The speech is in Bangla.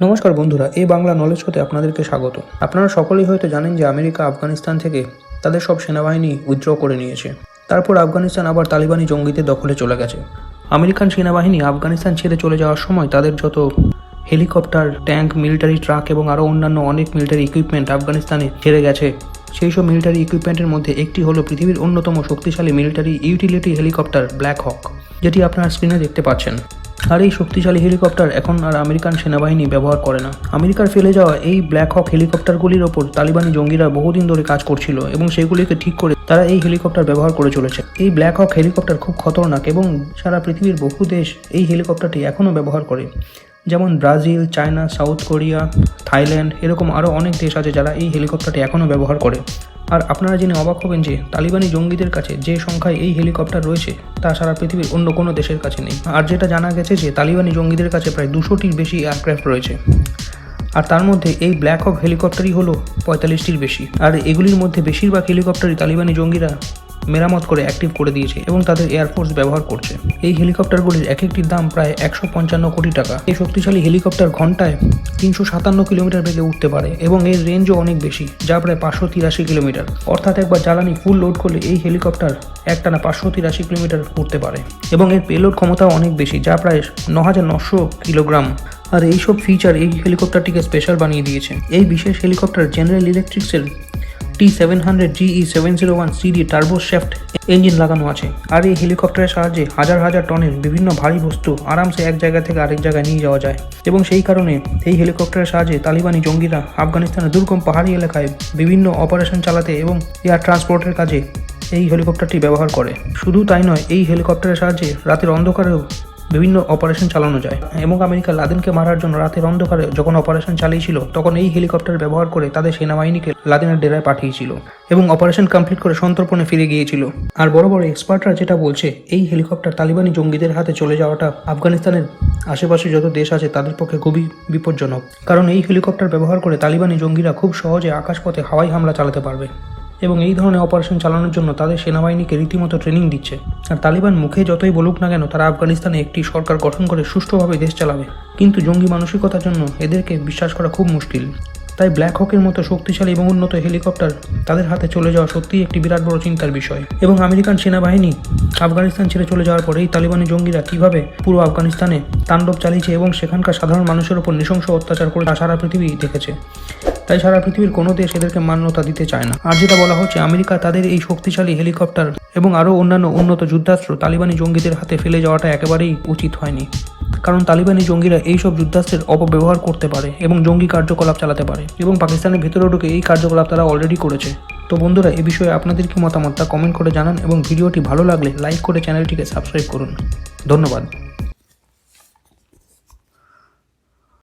নমস্কার বন্ধুরা, এই বাংলা নলেজ হতে আপনাদেরকে স্বাগত। আপনারা সকলেই হয়তো জানেন যে আমেরিকা, আফগানিস্তান থেকে তাদের সব সেনাবাহিনী উইথড্র করে নিয়েছে। তারপর আফগানিস্তান আবার তালিবানি জঙ্গিদের দখলে চলে গেছে। আমেরিকান সেনাবাহিনী আফগানিস্তান ছেড়ে চলে যাওয়ার সময় তাদের যত হেলিকপ্টার, ট্যাঙ্ক মিলিটারি ট্রাক এবং আরও অন্যান্য অনেক মিলিটারি ইকুইপমেন্ট আফগানিস্তানে ছেড়ে গেছে, সেই সব মিলিটারি ইকুইপমেন্টের মধ্যে একটি হলো পৃথিবীর অন্যতম শক্তিশালী military utility helicopter black hawk যেটি আপনারা স্ক্রিনে দেখতে পাচ্ছেন। আর এই শক্তিশালী হেলিকপ্টার এখন আর আমেরিকান সেনাবাহিনী ব্যবহার করে না। আমেরিকার ফেলে যাওয়া এই ব্ল্যাক হক হেলিকপ্টারগুলির ওপর তালিবানি জঙ্গিরা বহুদিন ধরে কাজ করছিল এবং সেগুলিকে ঠিক করে তারা এই হেলিকপ্টার ব্যবহার করে চলেছে। এই ব্ল্যাক হক হেলিকপ্টার খুব খতরনাক এবং সারা পৃথিবীর বহু দেশ এই হেলিকপ্টারটি এখনও ব্যবহার করে। যেমন Brazil, China, South Korea, Thailand, এরকম আরও অনেক দেশ আছে যারা এই হেলিকপ্টারটি এখনও ব্যবহার করে। আর আপনারা জেনে অবাক হবেন যে তালিবানি জঙ্গিদের কাছে যে সংখ্যায় এই হেলিকপ্টার রয়েছে, তা সারা পৃথিবীর অন্য কোনো দেশের কাছে নেই। আর যেটা জানা গেছে যে তালিবানি জঙ্গিদের কাছে প্রায় দুশোটির বেশি এয়ারক্রাফট রয়েছে। আর তার মধ্যে এই ব্ল্যাক হক হেলিকপ্টারই হলো পঁয়তাল্লিশটির বেশি। আর এগুলির মধ্যে বেশিরভাগ হেলিকপ্টারই তালিবানি জঙ্গিরা মেরামত করে অ্যাক্টিভ করে দিয়েছে এবং তাদের এয়ারফোর্স ব্যবহার করছে। এই হেলিকপ্টারগুলির এক একটির দাম প্রায় একশো পঞ্চান্ন কোটি টাকা। এই শক্তিশালী হেলিকপ্টার ঘন্টায় তিনশো সাতান্ন কিলোমিটার বেগে উঠতে পারে এবং এর রেঞ্জও অনেক বেশি, যা প্রায় পাঁচশো তিরাশি কিলোমিটার। অর্থাৎ একবার জ্বালানি ফুল লোড করলে এই হেলিকপ্টার একটানা পাঁচশো তিরাশি কিলোমিটার উঠতে পারে এবং এর পেলোড ক্ষমতাও অনেক বেশি, যা প্রায় ন হাজার নশো কিলোগ্রাম। আর এইসব ফিচার এই হেলিকপ্টারটিকে স্পেশাল বানিয়ে দিয়েছে। এই বিশেষ helicopter general ইলেকট্রিক্সের T seven hundred GE seven zero one CD turbo engine লাগানো আছে। আর এই হেলিকপ্টারের সাহায্যে হাজার হাজার টনের বিভিন্ন ভারী বস্তু আরামসে এক জায়গা থেকে আরেক জায়গায় নিয়ে যাওয়া যায়। এবং সেই কারণে এই হেলিকপ্টারের সাহায্যে তালিবানি জঙ্গিরা আফগানিস্তানের দুর্গম পাহাড়ি এলাকায় বিভিন্ন অপারেশন চালাতে এবং এয়ার ট্রান্সপোর্টের কাজে এই হেলিকপ্টারটি ব্যবহার করে। শুধু তাই নয়, এই হেলিকপ্টারের সাহায্যে রাতের অন্ধকারেও বিভিন্ন অপারেশন চালানো যায়। এবং আমেরিকা লাদেনকে মারার জন্য রাতের অন্ধকারে যখন অপারেশন চালিয়েছিল, তখন এই হেলিকপ্টার ব্যবহার করে তাদের সেনাবাহিনীকে লাদেনের ডেরায় পাঠিয়েছিল এবং অপারেশন কমপ্লিট করে সন্তর্পণে ফিরে গিয়েছিল। আর বড় বড় এক্সপার্টরা যেটা বলছে, এই হেলিকপ্টার তালিবানি জঙ্গিদের হাতে চলে যাওয়াটা আফগানিস্তানের আশেপাশে যত দেশ আছে, তাদের পক্ষে খুবই বিপজ্জনক। কারণ এই হেলিকপ্টার ব্যবহার করে তালিবানি জঙ্গিরা খুব সহজে আকাশপথে হাওয়াই হামলা চালাতে পারবে। এবং এই ধরনের অপারেশন চালানোর জন্য তাদের সেনাবাহিনীকে রীতিমতো ট্রেনিং দিচ্ছে। আর তালিবান মুখে যতই বলুক না কেন, তারা আফগানিস্তানে একটি সরকার গঠন করে সুষ্ঠুভাবে দেশ চালাবে। কিন্তু জঙ্গি মানসিকতার জন্য এদেরকে বিশ্বাস করা খুব মুশকিল। তাই ব্ল্যাক হকের মতো শক্তিশালী এবং উন্নত হেলিকপ্টার তাদের হাতে চলে যাওয়া সত্যিই একটি বিরাট বড় চিন্তার বিষয়। এবং আমেরিকান সেনাবাহিনী আফগানিস্তান ছেড়ে চলে যাওয়ার পরে এই তালিবানি জঙ্গিরা কীভাবে পুরো আফগানিস্তানে তাণ্ডব চালিয়েছে এবং সেখানকার সাধারণ মানুষের উপর নৃশংস অত্যাচার করে সারা পৃথিবী দেখেছে। তাই সারা পৃথিবীর কোনো দেশ এদেরকে মান্যতা দিতে চায় না। আর যেটা বলা হচ্ছে, আমেরিকা তাদের এই শক্তিশালী হেলিকপ্টার এবং আরও অন্যান্য উন্নত যুদ্ধাস্ত্র তালিবানি জঙ্গিদের হাতে ফেলে যাওয়াটা একেবারেই উচিত হয়নি। কারণ তালিবানি জঙ্গিরা এই সব যুদ্ধাস্ত্রের অপব্যবহার করতে পারে এবং জঙ্গি কার্যকলাপ চালাতে পারে এবং পাকিস্তানের ভেতরে ঢুকে এই কার্যকলাপ তারা অলরেডি করেছে। তো বন্ধুরা, এ বিষয়ে আপনাদের কি মতামত তা কমেন্ট করে জানান এবং ভিডিওটি ভালো লাগলে লাইক করে চ্যানেলটিকে সাবস্ক্রাইব করুন। ধন্যবাদ।